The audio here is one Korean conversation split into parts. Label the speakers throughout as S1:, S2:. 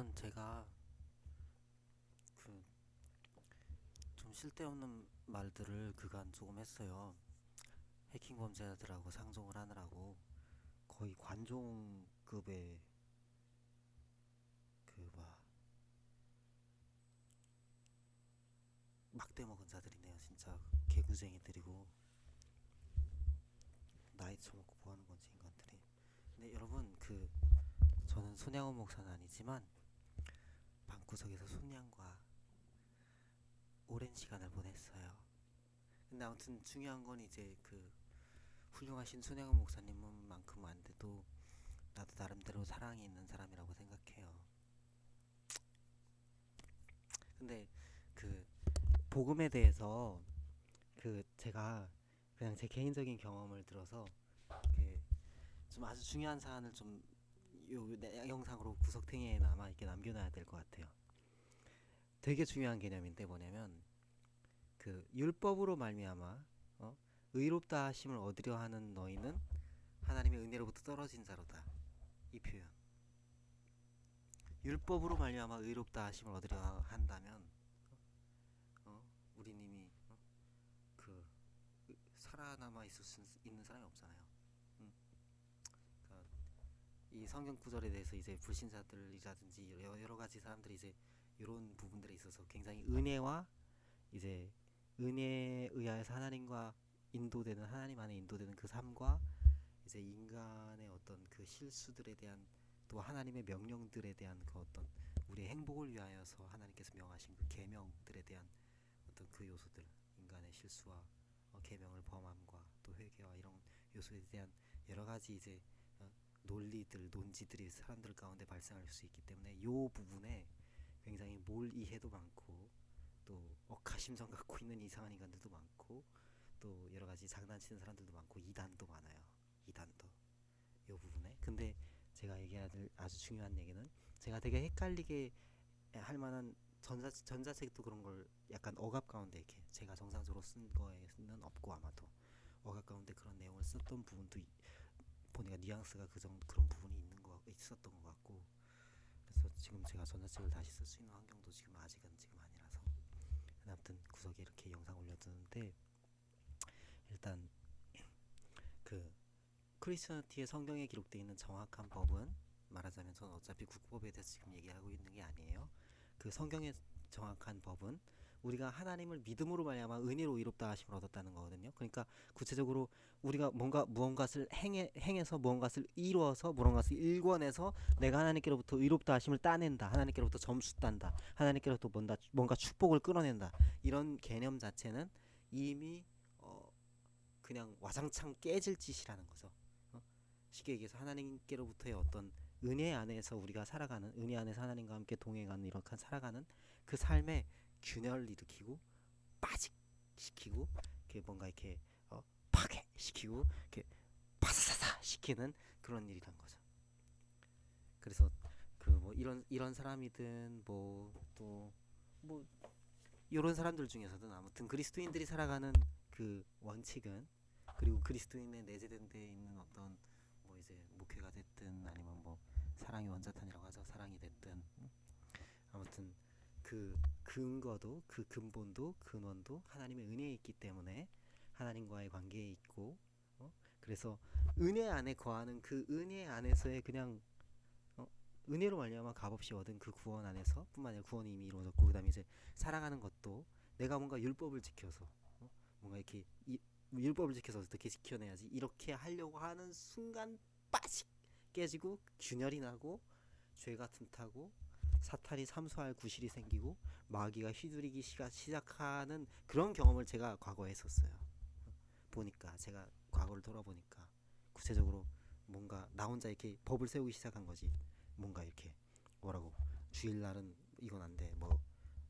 S1: 여러분 제가 그 좀 쓸데없는 말들을 그간 조금 했어요. 해킹 범죄자들하고 상종을 하느라고 거의 관종급의 그막 막대 먹은 자들이네요. 진짜 개구쟁이들이고 나이 처먹고 뭐 하는 건지 인간들이. 근데 여러분 그 저는 손양호 목사는 아니지만 방구석에서 손양과 오랜 시간을 보냈어요. 근데 아무튼 중요한 건 이제 그 훌륭하신 손양호 목사님만큼 안 돼도 나도 나름대로 사랑이 있는 사람이라고 생각해요. 근데 그 복음에 대해서 그 제가 그냥 제 개인적인 경험을 들어서 좀 아주 중요한 사안을 좀요 영상으로 구석탱이에 남아 이렇게 남겨놔야 될 것 같아요. 되게 중요한 개념인데 뭐냐면 그 율법으로 말미암아 어? 의롭다 하심을 얻으려 하는 너희는 하나님의 은혜로부터 떨어진 자로다. 이 표현. 율법으로 말미암아 의롭다 하심을 얻으려 한다면 어? 우린 이미 어? 그 살아남아 있을 수 있는 사람이 없잖아요. 음. 그러니까 이 성경 구절에 대해서 이제 불신자들이라든지 여러 가지 사람들이 이제 이런 부분들에 있어서 굉장히 은혜와 이제 은혜에 의하여서 하나님과 인도되는 하나님 안에 인도되는 그 삶과 이제 인간의 어떤 그 실수들에 대한 또 하나님의 명령들에 대한 그 어떤 우리의 행복을 위하여서 하나님께서 명하신 그 계명들에 대한 어떤 그 요소들 인간의 실수와 어, 계명을 범함과 또 회개와 이런 요소에 대한 여러 가지 이제 어, 논리들 논지들이 사람들 가운데 발생할 수 있기 때문에 요 부분에 굉장히 몰 이해도 많고 또 억하심정 갖고 있는 이상한 인간들도 많고 또 여러 가지 장난치는 사람들도 많고 이단도 많아요. 이단도. 요 부분에. 근데 제가 될 아주 중요한 얘기는 제가 되게 헷갈리게 할 만한 전자 전자책도 그런 걸 약간 억압 가운데 이렇게 제가 정상적으로 쓴 거에는 없고 아마도 억압 가운데 그런 내용을 썼던 부분도 이- 보니까 뉘앙스가 그 정도 그런 부분이 있는 거 있었던 것 같고 그래서 지금 제가 전자책을 다시 쓸 수 있는 환경도 지금 아직은 지금 아니라서 아무튼 구석에 이렇게 영상 올려두는데 일단 그 크리스천티의 성경에 기록되어 있는 정확한 법은 말하자면 저는 어차피 국법에 대해서 지금 얘기하고 있는 게 아니에요. 그 성경의 정확한 법은 우리가 하나님을 믿음으로 말미암아 은혜로 이롭다 하심을 얻었다는 거거든요. 그러니까 구체적으로 우리가 뭔가 무언가를 행해 행해서 무언가를 이루어서 무언가를 일궈내서 내가 하나님께로부터 의롭다 하심을 따낸다. 하나님께로부터 점수 딴다. 하나님께로부터 뭔가 뭔가 축복을 끌어낸다. 이런 개념 자체는 이미 어 그냥 와장창 깨질 짓이라는 거죠. 어? 쉽게 얘기해서 하나님께로부터의 어떤 은혜 안에서 우리가 살아가는 은혜 안에서 하나님과 함께 동행하는 이렇게 살아가는 그 삶에 균열을 일으키고 빠직시키고 이렇게 뭔가 이렇게 어, 파괴시키고 이렇게 바사사사 시키는 그런 일이란 거죠. 그래서 그 뭐 이런 이런 사람이든 뭐또뭐 이런 사람들 중에서든 아무튼 그리스도인들이 살아가는 그 원칙은 그리고 그리스도인의 내재된 데 있는 어떤 뭐 이제 목회가 됐든 아니면 뭐 사랑의 원자탄이라고 하죠 사랑이 됐든 음. 아무튼 그 근거도 그 근본도 근원도 하나님의 은혜에 있기 때문에 하나님과의 관계에 있고 어? 그래서 은혜 안에 거하는 그 은혜 안에서의 그냥 어? 은혜로 말미암아 값없이 얻은 그 구원 안에서 뿐만 아니라 구원이 이미 이루어졌고 그 다음에 이제 사랑하는 것도 내가 뭔가 율법을 지켜서 어? 뭔가 이렇게 이, 율법을 지켜서 어떻게 지켜내야지 이렇게 하려고 하는 순간 빠식 깨지고 균열이 나고 죄가 틈타고 사탄이 삼수할 구실이 생기고 마귀가 휘두르기 시작하는 그런 경험을 제가 과거에 했었어요. 보니까 제가 과거를 돌아보니까 구체적으로 뭔가 나 혼자 이렇게 법을 세우기 시작한 거지. 뭔가 이렇게 뭐라고 주일날은 이건 안 돼. 뭐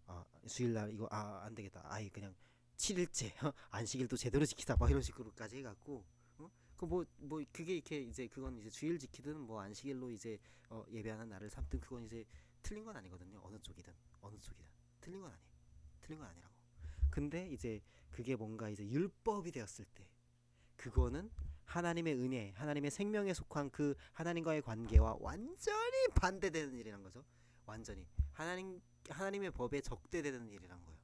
S1: 아, 주일날 이거 아 안 되겠다. 아예 그냥 7일째 안식일도 제대로 지키자. 막 이런 식으로까지 해갖고 어? 그뭐 뭐 그게 이렇게 이제 그건 이제 주일 지키든 뭐 안식일로 이제 어, 예배하는 날을 삼든 그건 이제 틀린 건 아니거든요. 어느 쪽이든 어느 쪽이든 틀린 건 아니. 틀린 건 아니라고. 근데 이제 그게 뭔가 이제 율법이 되었을 때 그거는 하나님의 은혜, 하나님의 생명에 속한 그 하나님과의 관계와 완전히 반대되는 일이란 거죠. 완전히 하나님 하나님의 법에 적대되는 일이란 거예요.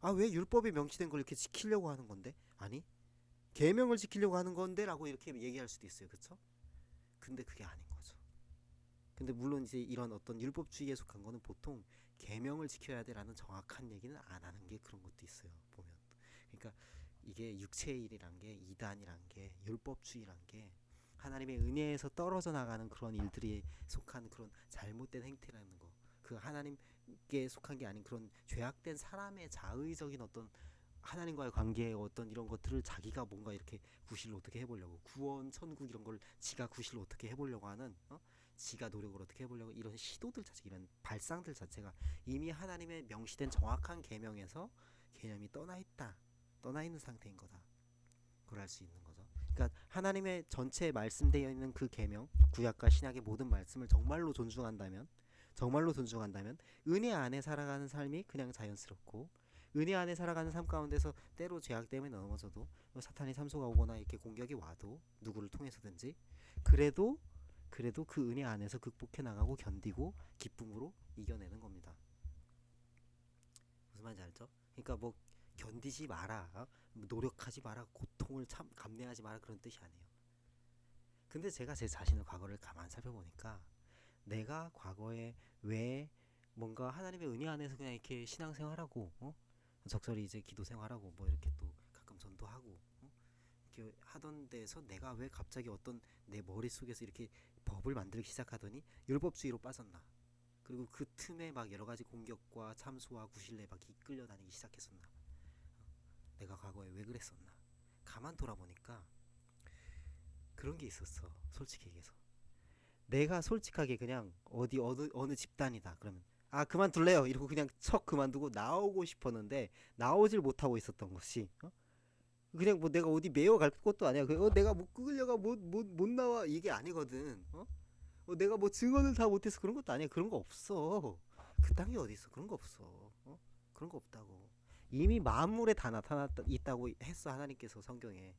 S1: 아 왜 율법에 명시된 걸 이렇게 지키려고 하는 건데? 아니 계명을 지키려고 하는 건데라고 이렇게 얘기할 수도 있어요. 그렇죠? 근데 그게 아닌 거죠. 근데 물론 이제 이런 어떤 율법주의에 속한 거는 보통 계명을 지켜야 돼라는 정확한 얘기는 안 하는 게 그런 것도 있어요. 보면. 그러니까 이게 육체의 일이란 게 이단이란 게 율법주의란 게 하나님의 은혜에서 떨어져 나가는 그런 일들이 속한 그런 잘못된 행태라는 거. 그 하나님께 속한 게 아닌 그런 죄악된 사람의 자의적인 어떤 하나님과의 관계의 어떤 이런 것들을 자기가 뭔가 이렇게 구실을 어떻게 해보려고 구원 천국 이런 걸 지가 구실을 어떻게 해보려고 하는 어? 지가 노력을 어떻게 해보려고 이런 시도들 자체 이런 발상들 자체가 이미 하나님의 명시된 정확한 계명에서 개념이 떠나 있다 떠나 있는 상태인 거다. 그걸 알 수 있는 거죠. 그러니까 하나님의 전체에 말씀되어 있는 그 계명 구약과 신약의 모든 말씀을 정말로 존중한다면 정말로 존중한다면 은혜 안에 살아가는 삶이 그냥 자연스럽고 은혜 안에 살아가는 삶 가운데서 때로 죄악 때문에 넘어져도 뭐 사탄이 삼소가 오거나 이렇게 공격이 와도 누구를 통해서든지 그래도 그래도 그 은혜 안에서 극복해 나가고 견디고 기쁨으로 이겨내는 겁니다. 무슨 말인지 알죠? 그러니까 뭐 견디지 마라, 어? 노력하지 마라, 고통을 참 감내하지 마라 그런 뜻이 아니에요. 근데 제가 제 자신의 과거를 가만 살펴보니까 내가 과거에 왜 뭔가 하나님의 은혜 안에서 그냥 이렇게 신앙생활하고 어? 적절히 이제 기도 생활하고 뭐 이렇게 또 가끔 전도하고 어? 이렇게 하던 데서 내가 왜 갑자기 어떤 내 머릿속에서 이렇게 법을 만들기 시작하더니 율법주의로 빠졌나 그리고 그 틈에 막 여러 가지 공격과 참소와 구실내 막 이끌려 다니기 시작했었나 어? 내가 과거에 왜 그랬었나 가만 돌아보니까 그런 게 있었어 솔직히 얘기해서 내가 솔직하게 그냥 어디 어느 어느 집단이다 그러면 아 그만둘래요 이러고 그냥 척 그만두고 나오고 싶었는데 나오질 못하고 있었던 것이 어? 그냥 뭐 내가 어디 매여 갈 것도 아니야 그, 어, 내가 못 끌려가 못못 못 나와 이게 아니거든 어? 어, 내가 뭐 증언을 다 못해서 그런 것도 아니야 그런 거 없어 그딴 게 어디 있어 그런 거 없어 어? 그런 거 없다고 이미 만물에 다 나타났 있다고 했어 하나님께서 성경에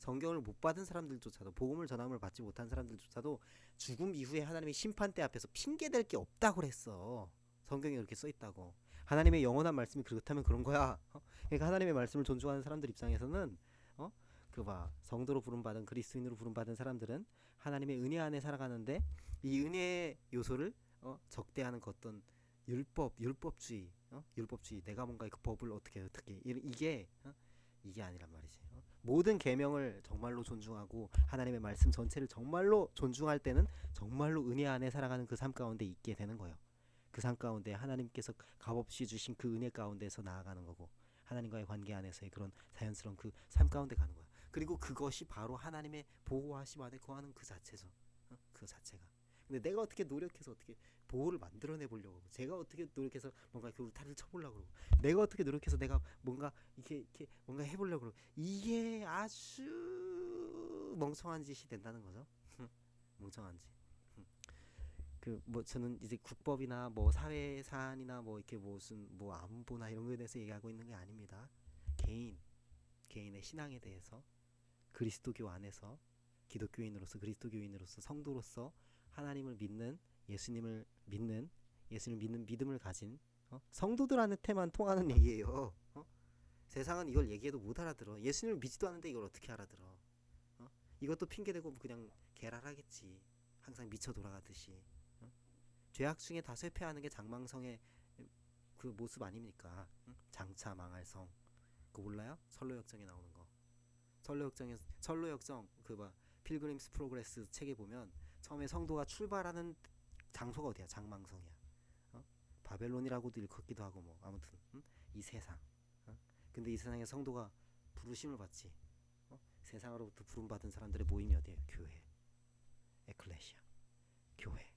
S1: 성경을 못 받은 사람들조차도 복음을 전함을 받지 못한 사람들조차도 죽음 이후에 하나님의 심판대 앞에서 핑계 댈 게 없다고 그랬어. 성경에 그렇게 써 있다고. 하나님의 영원한 말씀이 그렇다면 그런 거야. 어? 그러니까 하나님의 말씀을 존중하는 사람들 입장에서는 어? 그봐 성도로 부름 받은 그리스도인으로 부름 받은 사람들은 하나님의 은혜 안에 살아가는데 이 은혜의 요소를 어? 적대하는 그 어떤 율법, 율법주의, 어? 율법주의. 내가 뭔가 그 법을 어떻게 어떻게 이- 이게 어? 이게 아니란 말이지. 어? 모든 계명을 정말로 존중하고 하나님의 말씀 전체를 정말로 존중할 때는 정말로 은혜 안에 살아가는 그 삶 가운데 있게 되는 거예요. 그 삶 가운데 하나님께서 값없이 주신 그 은혜 가운데서 나아가는 거고 하나님과의 관계 안에서의 그런 자연스러운 그 삶 가운데 가는 거야. 그리고 그것이 바로 하나님의 보호하심 안에 거하는 그 자체죠. 어? 그 자체가. 근데 내가 어떻게 노력해서 어떻게 보호를 만들어내 보려고 제가 어떻게 노력해서 뭔가 그 울타리를 쳐보려고 그러고 내가 어떻게 노력해서 내가 뭔가 이렇게 이렇게 뭔가 해보려고 그러고 이게 아주 멍청한 짓이 된다는 거죠. 멍청한 짓. 그 뭐 저는 이제 국법이나 뭐 사회 사안이나 뭐 이렇게 무슨 뭐 안보나 이런 거에 대해서 얘기하고 있는 게 아닙니다. 개인 개인의 신앙에 대해서 그리스도교 안에서 기독교인으로서 그리스도교인으로서 성도로서 하나님을 믿는 예수님을 믿는 예수님을 믿는 믿음을 가진 어? 성도들한테만 통하는 얘기예요. 어? 세상은 이걸 얘기해도 못 알아들어. 예수님을 믿지도 않는데 이걸 어떻게 알아들어? 어? 이것도 핑계 대고 그냥 계랄하겠지. 항상 미쳐 돌아가듯이. 어? 죄악 중에 다 쇠퇴하는 게 장망성의 그 모습 아닙니까? 응? 장차 망할 성. 그거 몰라요? 설로 역정에 나오는 거. 설로 역정에 설로 역정 그봐 필그림스 프로그레스 책에 보면 처음에 성도가 출발하는 장소가 어디야? 장망성이야. 어? 바벨론이라고도 일컫기도 하고 뭐 아무튼 응? 이 세상. 어? 근데 이 세상에 성도가 부르심을 받지. 어? 세상으로부터 부름 받은 사람들의 모임이 어디예요? 교회. 에클레시아. 교회.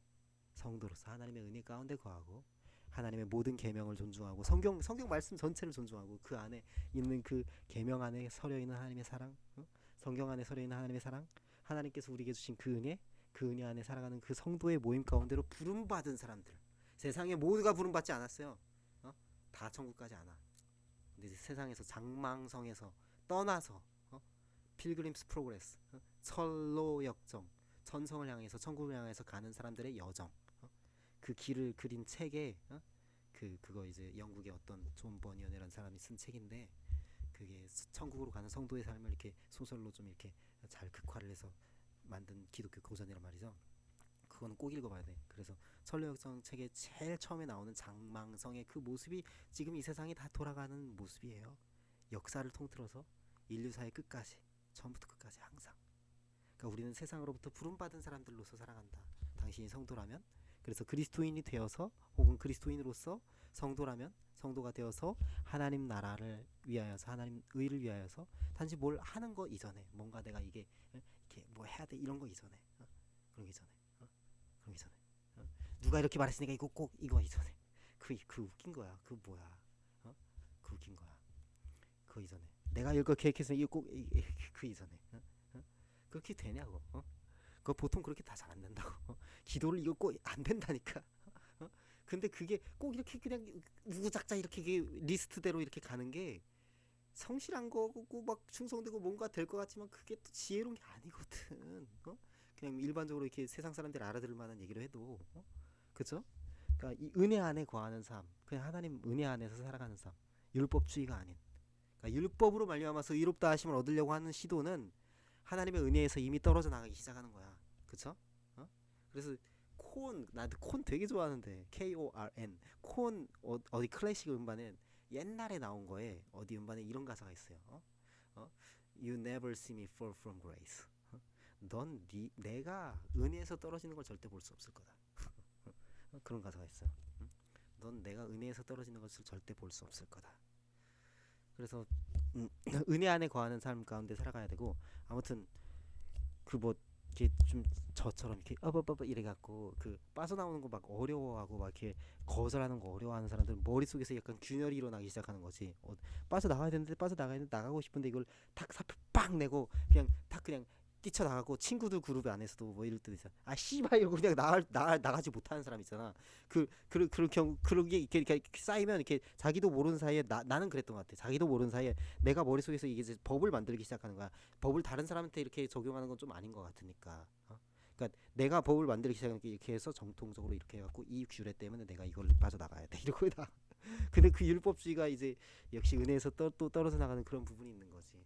S1: 성도로서 하나님의 은혜 가운데 거하고 하나님의 모든 계명을 존중하고 성경 성경 말씀 전체를 존중하고 그 안에 있는 그 계명 안에 서려 있는 하나님의 사랑, 어? 성경 안에 서려 있는 하나님의 사랑, 하나님께서 우리에게 주신 그 은혜, 그 은혜 안에 살아가는 그 성도의 모임 가운데로 부름 받은 사람들. 세상에 모두가 부름 받지 않았어요. 어? 다 천국까지 안 와. 근데 세상에서 장망성에서 떠나서 어? 필그림스 프로그레스, 어? 철로 역정, 천성을 향해서 천국을 향해서 가는 사람들의 여정. 어? 그 길을 그린 책에 어? 그 그거 이제 영국의 어떤 존 버니언이라는 사람이 쓴 책인데 그게 스- 천국으로 가는 성도의 삶을 이렇게 소설로 좀 이렇게 잘 극화를 해서 만든 기독교 고전이란 말이죠. 그거는 꼭 읽어봐야 돼. 그래서 천로역정 책의 제일 처음에 나오는 장망성의 그 모습이 지금 이 세상이 다 돌아가는 모습이에요. 역사를 통틀어서 인류사의 끝까지 처음부터 끝까지 항상. 그러니까 우리는 세상으로부터 부름받은 사람들로서 살아간다. 당신이 성도라면 그래서 그리스도인이 되어서 혹은 그리스도인으로서 성도라면 성도가 되어서 하나님 나라를 위하여서 하나님 의를 위하여서 단지 뭘 하는 거 이전에 뭔가 내가 이게 어, 이렇게 뭐 해야 돼 이런 거 이전에 어? 그런 게 이전에 어? 그런 게 이전에 어? 누가 이렇게 말했으니까 이거 꼭 이거 이전에 그, 그 웃긴 거야 그 뭐야 어? 그 웃긴 거야 그 이전에 내가 이거 계획해서 이거 꼭 그 이전에 어? 어? 그렇게 되냐고 어? 그거 보통 그렇게 다 잘 안 된다고 어? 기도를 이거 꼭 안 된다니까 어? 근데 그게 꼭 이렇게 그냥 우구작자 이렇게 리스트대로 이렇게 가는 게 성실한 거고 막 충성되고 뭔가 될 것 같지만 그게 또 지혜로운 게 아니거든. 어? 그냥 일반적으로 이렇게 세상 사람들이 알아들을 만한 얘기를 해도 어? 그죠? 그러니까 이 은혜 안에 거하는 삶, 그냥 하나님 은혜 안에서 살아가는 삶, 율법주의가 아닌. 그러니까 율법으로 말미암아서 의롭다 하심을 얻으려고 하는 시도는 하나님의 은혜에서 이미 떨어져 나가기 시작하는 거야. 그쵸? 어? 그래서 콘 나도 콘 되게 좋아하는데 K O R N 콘 어, 어디 클래식 음반에 옛날에 나온 거에 어디 음반에 이런 가사가 있어요. 어? 어? You never see me fall from grace. 어? 넌 네, 내가 은혜에서 떨어지는 걸 절대 볼 수 없을 거다. 어? 그런 가사가 있어요. 응? 넌 내가 은혜에서 떨어지는 것을 절대 볼 수 없을 거다. 그래서 음, 은혜 안에 거하는 삶 가운데 살아가야 되고 아무튼 그뭐 이렇게 좀 저처럼 이렇게 어버버버 이래 갖고 그 빠져나오는 거 막 어려워하고 막 이렇게 거절하는 거 어려워하는 사람들은 머릿속에서 약간 균열이 일어나기 시작하는 거지. 어, 빠져나가야 되는데 빠져나가야 되는데 나가고 싶은데 이걸 탁 사표 빵 내고 그냥 탁 그냥 뛰쳐나가고 친구들 그룹 안에서도 뭐 이럴 때 있잖아. 아 씨발 이러고 그냥 나가 나 나가지 못하는 사람 있잖아. 그 그런 그런 경우 그런 게 이렇게, 이렇게 쌓이면 이렇게 자기도 모르는 사이에 나 나는 그랬던 것 같아. 자기도 모르는 사이에 내가 머릿속에서 이게 이제 법을 만들기 시작하는 거야. 법을 다른 사람한테 이렇게 적용하는 건 좀 아닌 것 같으니까. 어? 그러니까 내가 법을 만들기 시작하는 게 이렇게 해서 정통적으로 이렇게 해갖고 이 규례 때문에 내가 이걸 빠져나가야 돼 이러고 다. 근데 그 율법주의가 이제 역시 은혜에서 떠, 또 떨어져 나가는 그런 부분이 있는 거지.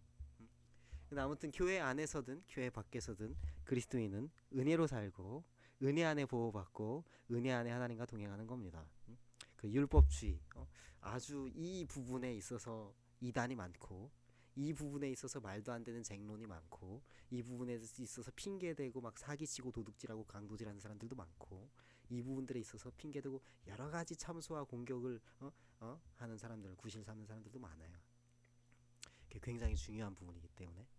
S1: 음. 근데 아무튼 교회 안에서든 교회 밖에서든 그리스도인은 은혜로 살고 은혜 안에 보호받고 은혜 안에 하나님과 동행하는 겁니다. 음. 그 율법주의 어? 아주 이 부분에 있어서 이단이 많고 이 부분에 있어서 말도 안 되는 쟁론이 많고 이 부분에 있어서 핑계대고 막 사기치고 도둑질하고 강도질하는 사람들도 많고 이 부분들에 있어서 핑계대고 여러 가지 참소와 공격을 어? 어? 하는 사람들 구실 삼는 사람들도 많아요. 굉장히 중요한 부분이기 때문에 그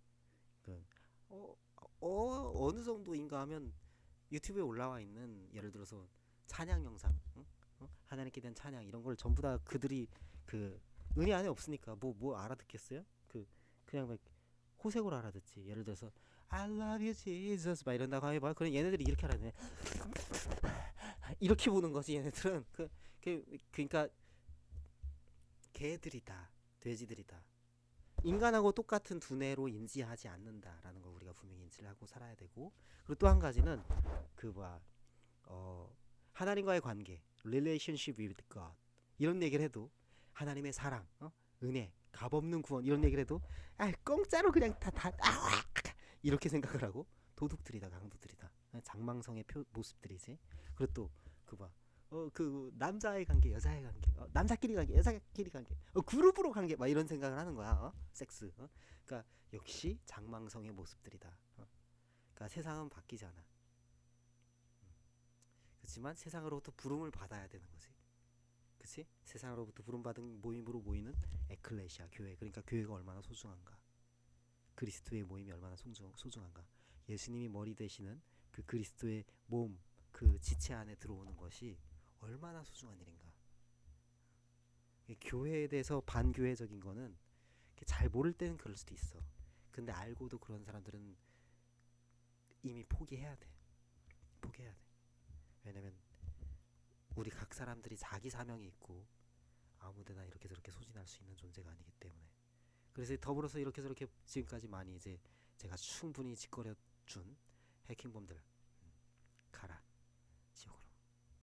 S1: 어, 어 어느 정도인가 하면 유튜브에 올라와 있는 예를 들어서 찬양 영상 응? 어? 하나님께 대한 찬양 이런 걸 전부 다 그들이 그 은혜 안에 없으니까 뭐뭐 알아듣겠어요? 그 그냥 막 호색으로 알아듣지. 예를 들어서 I love you Jesus 막 이런다고 해봐. 그럼 얘네들이 이렇게 알아듣네. 이렇게 보는 거지 얘네들은 그, 그 그러니까 개들이다 돼지들이다 인간하고 똑같은 두뇌로 인지하지 않는다라는 걸 우리가 분명히 인지를 하고 살아야 되고 그리고 또 한 가지는 그 뭐야 어 하나님과의 관계 relationship with God 이런 얘기를 해도 하나님의 사랑 어? 은혜 값없는 구원 이런 얘기를 해도 아 공짜로 그냥 다다 아, 이렇게 생각을 하고 도둑들이다 강도들이다 장망성의 표, 모습들이지 그리고 또그봐 어 그 남자의 관계 여자의 관계 어, 남자끼리 관계 여자끼리 관계 어, 그룹으로 관계 막 이런 생각을 하는 거야 어? 섹스 어? 그러니까 역시 장망성의 모습들이다 어? 그러니까 세상은 바뀌지 않아 음. 그렇지만 세상으로부터 부름을 받아야 되는 거지 그치 세상으로부터 부름받은 모임으로 모이는 에클레시아 교회 그러니까 교회가 얼마나 소중한가 그리스도의 모임이 얼마나 소중, 소중한가 예수님이 머리 되시는 그 그리스도의 몸 그 지체 안에 들어오는 것이 얼마나 소중한 일인가. 이 교회에 대해서 반교회적인 거는 잘 모를 때는 그럴 수도 있어. 근데 알고도 그런 사람들은 이미 포기해야 돼. 포기해야 돼. 왜냐면 우리 각 사람들이 자기 사명이 있고 아무데나 이렇게 저렇게 소진할 수 있는 존재가 아니기 때문에. 그래서 더불어서 이렇게 저렇게 지금까지 많이 이제 제가 충분히 짓거려 준 해킹범들